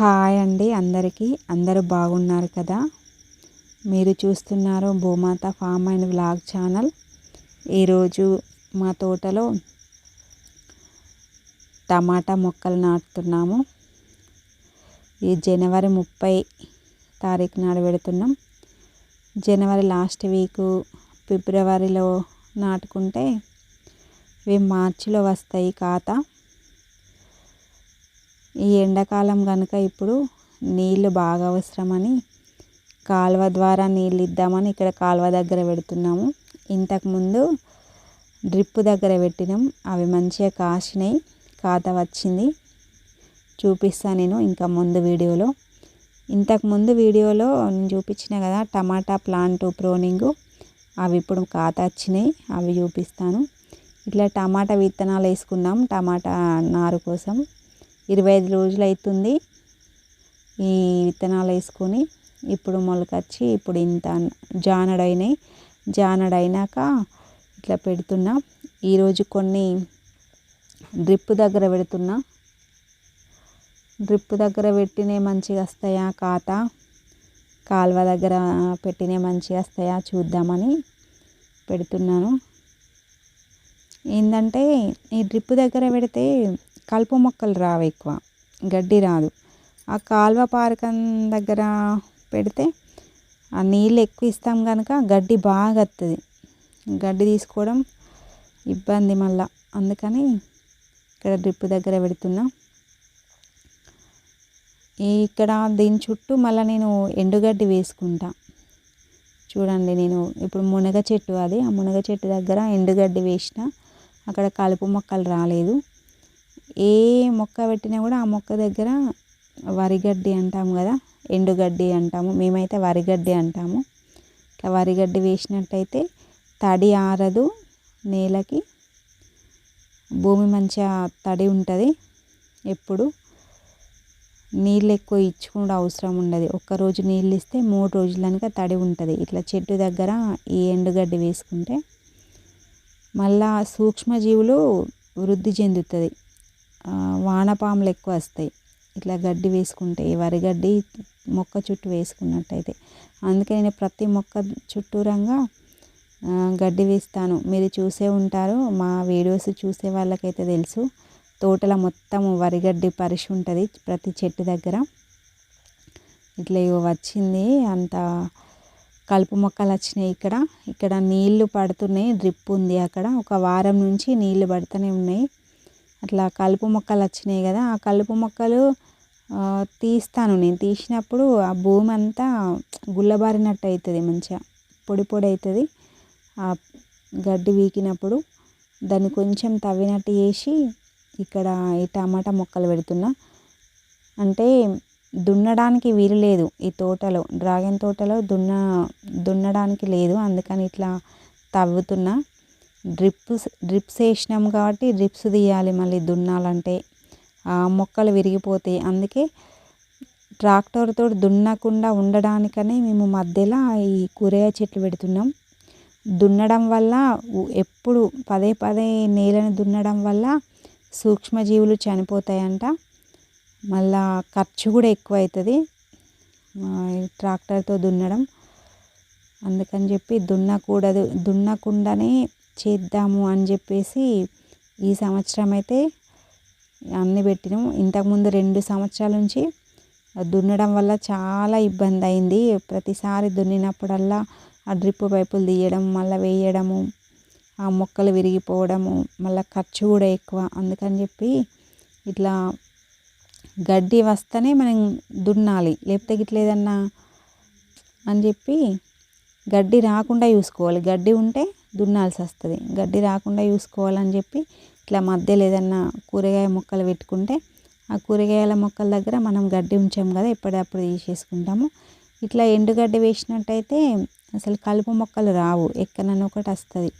Hi అండి అందరికీ. అందరూ బాగున్నారు కదా? మీరు చూస్తున్నారు భూమాత ఫామ్ అండ్ వ్లాగ్ ఛానల్. ఈరోజు మా తోటలో టమాటా మొక్కలు నాటుతున్నాము. ఈ జనవరి ముప్పై తారీఖు నాడు పెడుతున్నాం. జనవరి లాస్ట్ వీకు ఫిబ్రవరిలో నాటుకుంటే ఇవి మార్చిలో వస్తాయి ఖాతా. ఈ ఎండాకాలం కనుక ఇప్పుడు నీళ్ళు బాగా అవసరమని కాలువ ద్వారా నీళ్ళు ఇద్దామని ఇక్కడ కాలువ దగ్గర పెడుతున్నాము. ఇంతకుముందు డ్రిప్ దగ్గర పెట్టినాం. అవి మంచిగా కాసినాయి. కాత వచ్చింది. చూపిస్తాను నేను ఇంకా ముందు వీడియోలో. ఇంతకుముందు వీడియోలో నేను చూపించిన కదా టమాటా ప్లాంట్ ప్రోనింగు. అవి ఇప్పుడు కాత వచ్చినాయి. అవి చూపిస్తాను. ఇట్లా టమాటా విత్తనాలు వేసుకున్నాం. టమాటా నారు కోసం. ఇరవై ఐదు రోజులు అవుతుంది ఈ విత్తనాలు వేసుకొని ఇప్పుడు మొలకొచ్చి ఇప్పుడు ఇంత జానడైనాయి. జానడైనాక ఇట్లా పెడుతున్నా. ఈరోజు కొన్ని డ్రిప్ దగ్గర పెడుతున్నా. డ్రిప్ దగ్గర పెట్టినే మంచిగా వస్తాయా ఖాతా? కాలువ దగ్గర పెట్టినే మంచిగా వస్తాయా చూద్దామని పెడుతున్నాను. ఏంటంటే ఈ డ్రిప్ దగ్గర పెడితే కలుపు మొక్కలు రావు ఎక్కువ. గడ్డి రాదు. ఆ కాలువ పారకం దగ్గర పెడితే ఆ నీళ్ళు ఎక్కువ ఇస్తాం కనుక గడ్డి బాగా వస్తుంది గడ్డి తీసుకోవడం ఇబ్బంది మళ్ళా. అందుకని ఇక్కడ డ్రిప్ దగ్గర పెడుతున్నా. ఇక్కడ దీని చుట్టూ మళ్ళీ నేను ఎండుగడ్డి వేసుకుంటా. చూడండి నేను ఇప్పుడు మునగ చెట్టు అది. ఆ మునగ చెట్టు దగ్గర ఎండుగడ్డి వేసిన అక్కడ కలుపు మొక్కలు రాలేదు. ఏ మొక్క పెట్టినా కూడా ఆ మొక్క దగ్గర వరిగడ్డి అంటాము కదా ఎండుగడ్డి అంటాము. మేమైతే వరిగడ్డి అంటాము. ఇట్లా వరిగడ్డి వేసినట్టయితే తడి ఆరదు నేలకి. భూమి మంచిగా తడి ఉంటుంది. ఎప్పుడు నీళ్ళు ఎక్కువ ఇచ్చుకుండా అవసరం ఉండదు. ఒక్కరోజు నీళ్ళు ఇస్తే మూడు రోజులనక తడి ఉంటుంది. ఇట్లా చెట్టు దగ్గర ఈ ఎండుగడ్డి వేసుకుంటే మళ్ళా సూక్ష్మజీవులు వృద్ధి చెందుతుంది. వానపాములు ఎక్కువ వస్తాయి. ఇట్లా గడ్డి వేసుకుంటే వరి గడ్డి మొక్క చుట్టూ వేసుకున్నట్టయితే. అందుకే నేను ప్రతి మొక్క చుట్టూరంగా గడ్డి వేస్తాను. మీరు చూసే ఉంటారు మా వీడియోస్ చూసే వాళ్ళకైతే తెలుసు. తోటల మొత్తం వరిగడ్డి పరిచి ఉంటుంది ప్రతి చెట్టు దగ్గర. ఇట్లా వచ్చింది అంత కలుపు మొక్కలు వచ్చినాయి ఇక్కడ. ఇక్కడ నీళ్ళు పడుతున్నాయి డ్రిప్ ఉంది అక్కడ. ఒక వారం నుంచి నీళ్ళు పడుతూనే ఉన్నాయి. అట్లా కలుపు మొక్కలు వచ్చినాయి కదా ఆ కలుపు మొక్కలు తీస్తాను. నేను తీసినప్పుడు ఆ భూమి అంతా గుల్లబారినట్టు అవుతుంది మంచిగా పొడి పొడి అవుతుంది ఆ గడ్డి వీకినప్పుడు దాన్ని కొంచెం తవ్వినట్టు చేసి ఇక్కడ ఈ టమాటా మొక్కలు పెడుతున్నా. అంటే దున్నడానికి వీలు లేదు ఈ తోటలో డ్రాగన్ తోటలో దున్న దున్నడానికి లేదు. అందుకని ఇట్లా తవ్వుతున్నా. డ్రిప్స్ డ్రిప్స్ వేసినాం కాబట్టి డ్రిప్స్ తీయాలి మళ్ళీ దున్నాలంటే. ఆ మొక్కలు విరిగిపోతాయి. అందుకే ట్రాక్టర్తో దున్నకుండా ఉండడానికనే మేము మధ్యలో ఈ కూరగాయ చెట్లు పెడుతున్నాం. దున్నడం వల్ల ఎప్పుడు పదే పదే నేలను దున్నడం వల్ల సూక్ష్మజీవులు చనిపోతాయంట. మళ్ళా ఖర్చు కూడా ఎక్కువ అవుతుంది ట్రాక్టర్తో దున్నడం. అందుకని చెప్పి దున్నకూడదు. దున్నకుండానే చేద్దాము అని చెప్పేసి ఈ సంవత్సరం అయితే అన్నీ పెట్టినాం ఇంతకుముందు రెండు సంవత్సరాల నుంచి దున్నడం వల్ల చాలా ఇబ్బంది అయింది. ప్రతిసారి దున్నినప్పుడల్లా ఆ డ్రిప్ పైపులు తీయడం మళ్ళీ వేయడము ఆ మొక్కలు విరిగిపోవడము మళ్ళీ ఖర్చు కూడా ఎక్కువ. అందుకని చెప్పి ఇట్లా గడ్డి వస్తేనే మనం దున్నాలి. లేకపోతే గిట్ల ఏదన్నా అని చెప్పి గడ్డి రాకుండా చూసుకోవాలి. గడ్డి ఉంటే దున్నాల్సి వస్తుంది గడ్డి రాకుండా చూసుకోవాలని చెప్పి ఇట్లా మధ్యలో ఏదన్నా కూరగాయ మొక్కలు పెట్టుకుంటే ఆ కూరగాయల మొక్కల దగ్గర మనం గడ్డి ఉంచాం కదా ఎప్పటికప్పుడు తీసేసుకుంటాము. ఇట్లా ఎండుగడ్డి వేసినట్టయితే అసలు కలుపు మొక్కలు రావు. ఎక్కడన్నా ఒకటి వస్తుంది